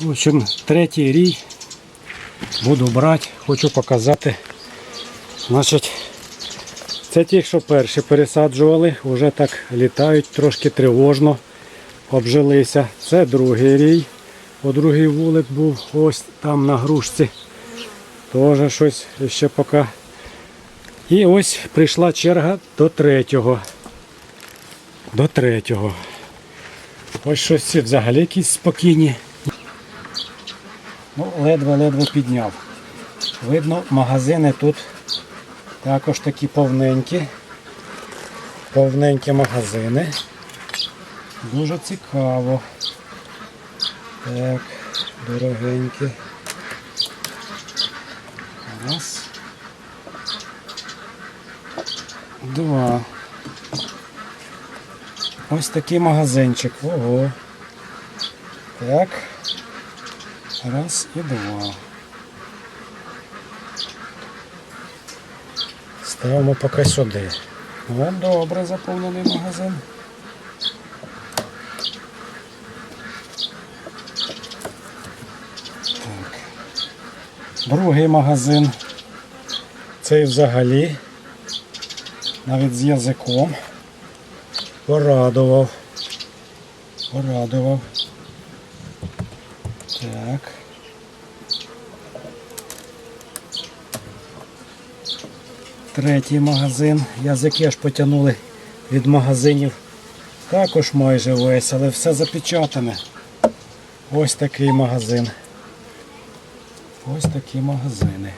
В общем, третій рій буду брати, хочу показати. Значить, це ті, що перші пересаджували, вже так літають, трошки тривожно обжилися. Це другий рій. О, другий вулик був ось там на грушці. Теж щось ще поки. І ось прийшла черга до третього. До третього. Ось щось взагалі якісь спокійні. Ну, ледве-ледве підняв. Видно, магазини тут також такі повненькі. Повненькі магазини. Дуже цікаво. Так, дорогенькі. Раз. Два. Ось такий магазинчик. Ого. Так. Раз і два. Ставимо поки сюди. Ну, добре заповнений магазин. Так. Другий магазин. Цей взагалі. Навіть з язиком. Порадував. Порадував. Так. Третій магазин. Язики аж потягнули від магазинів. Також майже весь, але все запечатане. Ось такий магазин. Ось такі магазини.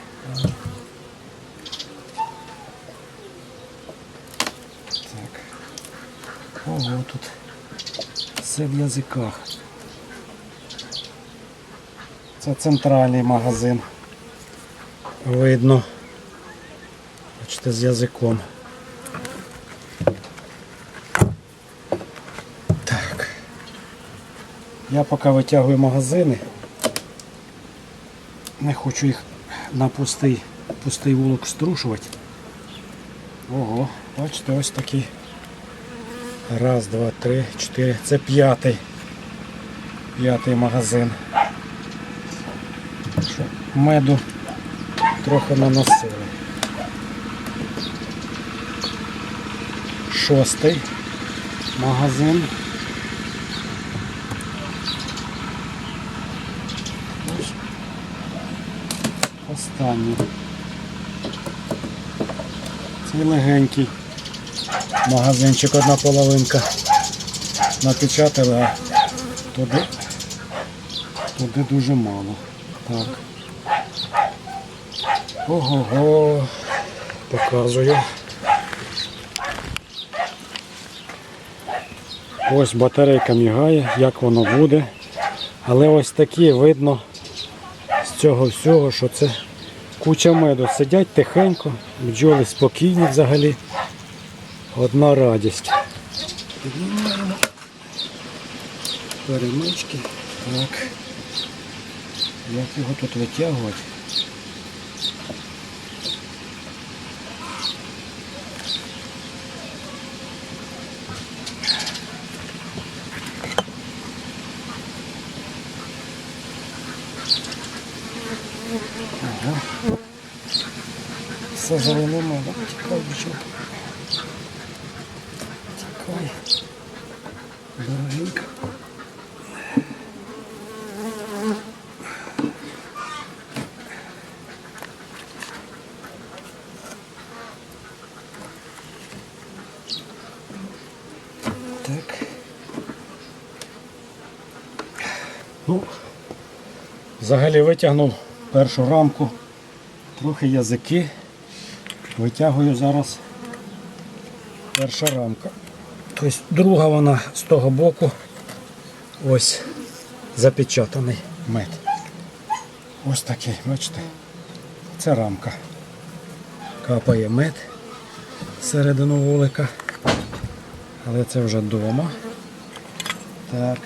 Так. Ого, тут все в язиках. Це центральний магазин. Видно. Бачите, з язиком. Так. Я поки витягую магазини. Не хочу їх на пустий, пустий вулок струшувати. Ого, бачите, ось такий. Раз, два, три, чотири. Це п'ятий. П'ятий магазин. Меду трохи наносили. Шостий магазин. Ось Останній. Цей легенький магазинчик, одна половинка. Напечатали, а туди, туди дуже мало. Так. Ого-го. Показую. Ось батарейка мігає, як воно буде. Але ось такі видно з цього всього, що це куча меду. Сидять тихенько, бджоли спокійні взагалі. Одна радість. Перемички. Так. Як його тут витягувати? Ага. Все зеленимо, да? Тікай, бичок. Тікай. Дорогенько. Так. Ну, взагалі витягнув першу рамку, трохи язики. Витягую зараз перша рамка. Тобто друга вона з того боку ось запечатаний мед. Ось такий, бачите? Це рамка. Капає мед всередину вулика. Але це вже вдома. Так.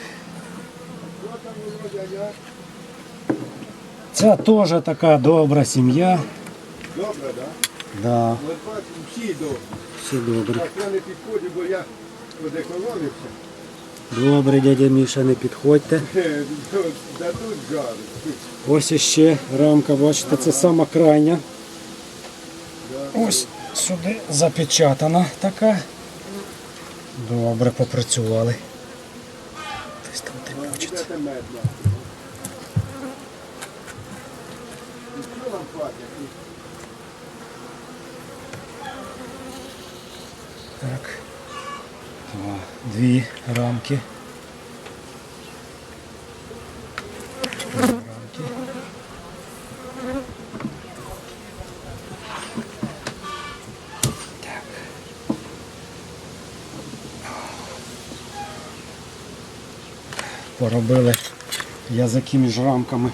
Ця теж така добра сім'я. Добре, так? Да, бачу, всі добре. все добре. Так я не підходжу, бо я одеколонився. Добре, дядя Міша, не підходьте. Дадуть жару. Ось іще рамка, бачите, це сама крайня. Ось сюди запечатана така. Добре, попрацювали. Десь там тріпочеться. Це мед нахуй. І що нам платять? Так. Дві рамки. Дві рамки. Так. Поробили язики між рамками.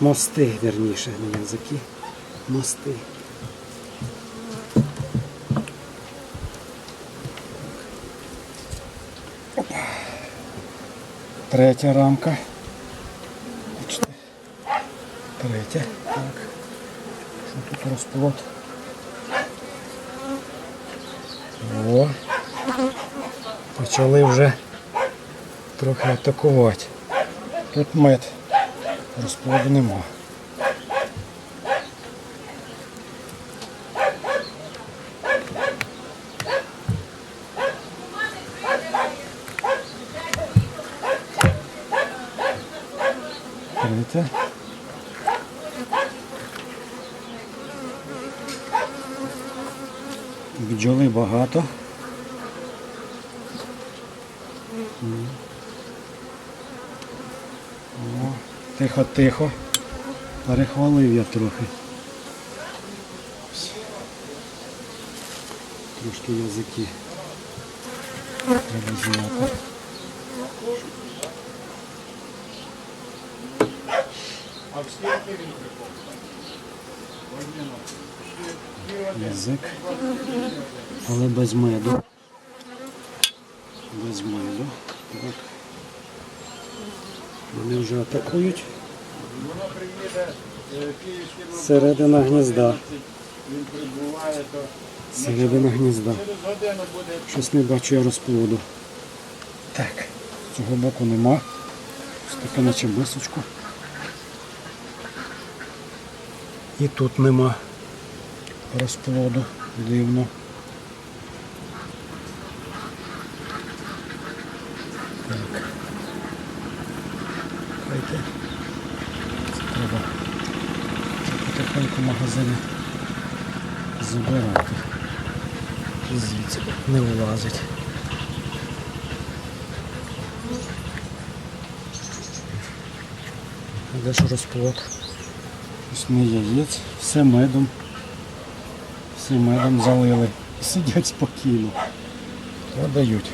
Мости, вірніше, не язики. Мости. Третя рамка. Бачите? Третя. Так. Що тут розплод? О. Почали вже трохи атакувати. Тут мед. Розплоду нема. Третя. Бджоли багато. М. О, Тихо-тихо. Перехвалив я трохи. Трошки язики. Треба зняти. Язик. Але без меду. Без меду. Так. Вони вже атакують. Середина гнізда. Середина гнізда. Щось не бачу я розплоду. Так, цього боку нема. Ось таке наче бисочку. І тут нема розплоду. Дивно. Так. Чекайте. Це треба потихеньку магазини забирати. І звідси не вилазить. Де ж розплод? Ось не яєць, все медом. Все медом залили. Сидять спокійно. Продають.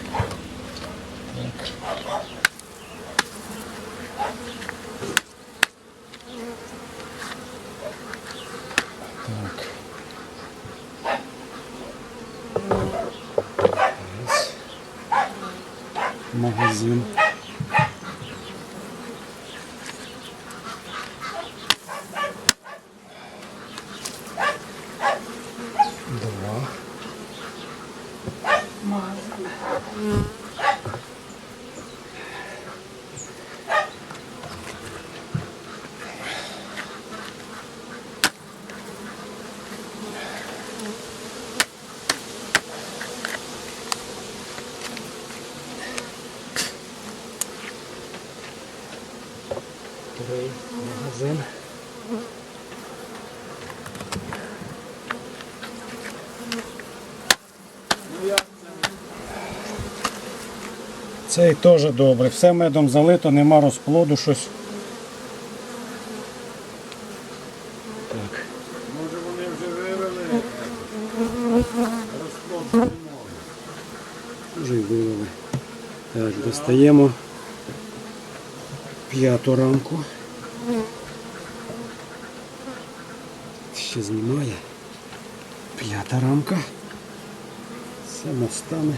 Так. Так. Магазин. Два. Три. Магазин. Цей теж добре. Все медом залито, нема розплоду щось. Так. Може вони вже вивели розплод. Вже й вивели. Так, достаємо п'яту рамку. Ще знімає. П'ята рамка. Все мостами.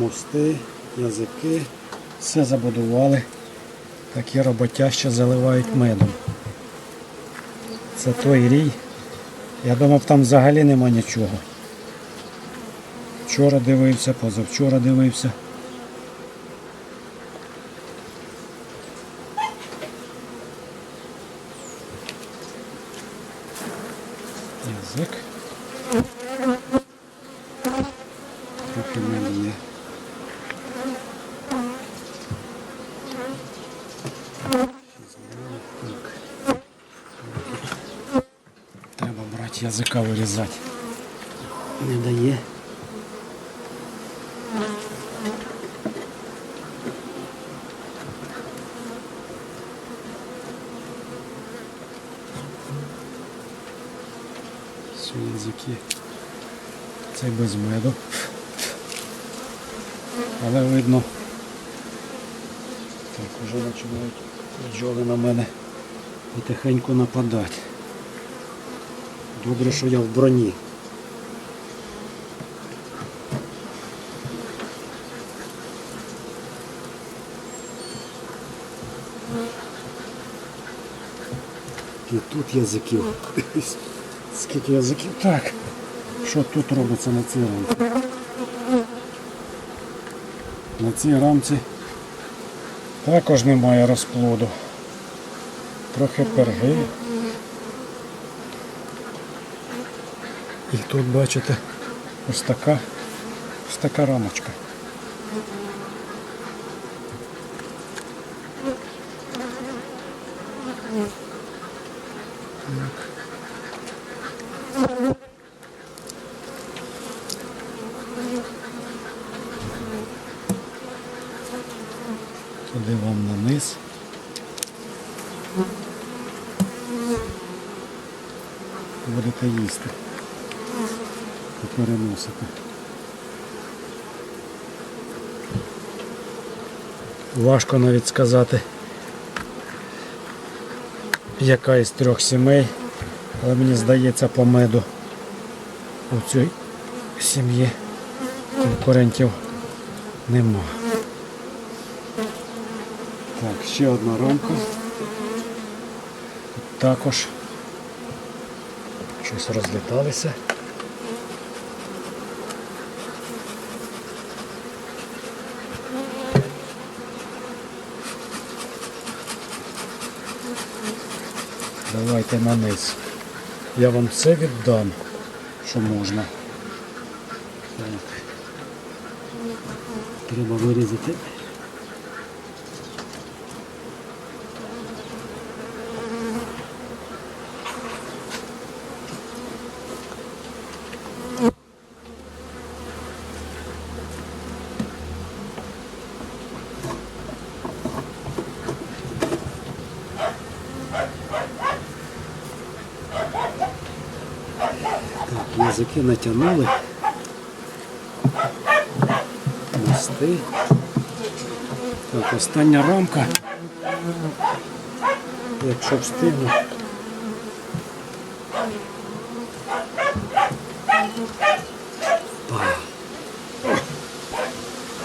Мости, язики. Все забудували. Такі роботяще заливають медом. Це той рій, Я думав, там взагалі нема нічого. Вчора дивився, позавчора дивився. Язик. Трохи в мене є. Так. Треба брати язика вирізати. Не дає. Все, язики. Це без меду. Але видно. Так, вже починають бджоли на мене потихеньку нападати. Добре, що я в броні. І тут язиків. Скільки язиків? Так. Що тут робиться на цій рамці? На цій рамці також немає розплоду. Трохи перги. Тут бачите ось така, ось така рамочка. Так. Туди вам на низ. Будете їсти. І переносити. Важко навіть сказати, яка із трьох сімей, але мені здається по меду у цій сім'ї конкурентів нема. Так, ще одна рамка. Тут також щось розліталися. Давайте на низ. Я вам все віддам, що можна. Так. Треба вирізати. Так, язики натягнули. Мости. Так, остання рамка. Якщо встигну. Па.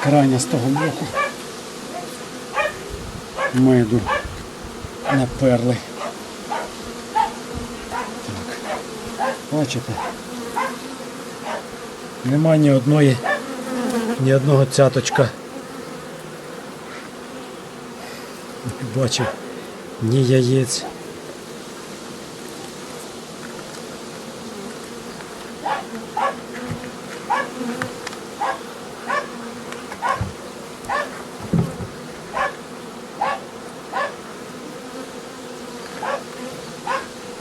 Крайня з того боку. Меду наперли. Бачите? Нема ні одної, ні одного цяточка. Не бачив ні яєць.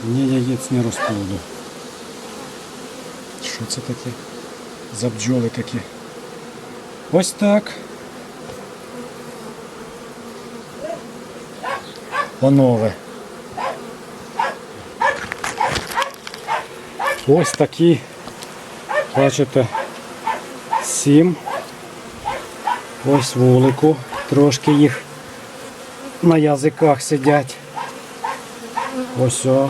Ні яєць, ні розплоду. Що це таке? За бджоли такі. Ось так. Панове. Ось такі, бачите, сім. Ось вулику. Трошки їх на язиках сидять. Ось о.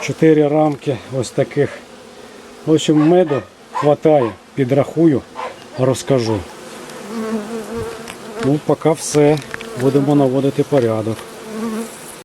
Чотири рамки ось таких. В общем, меду хватає, підрахую, розкажу. Ну, поки все. Будемо наводити порядок.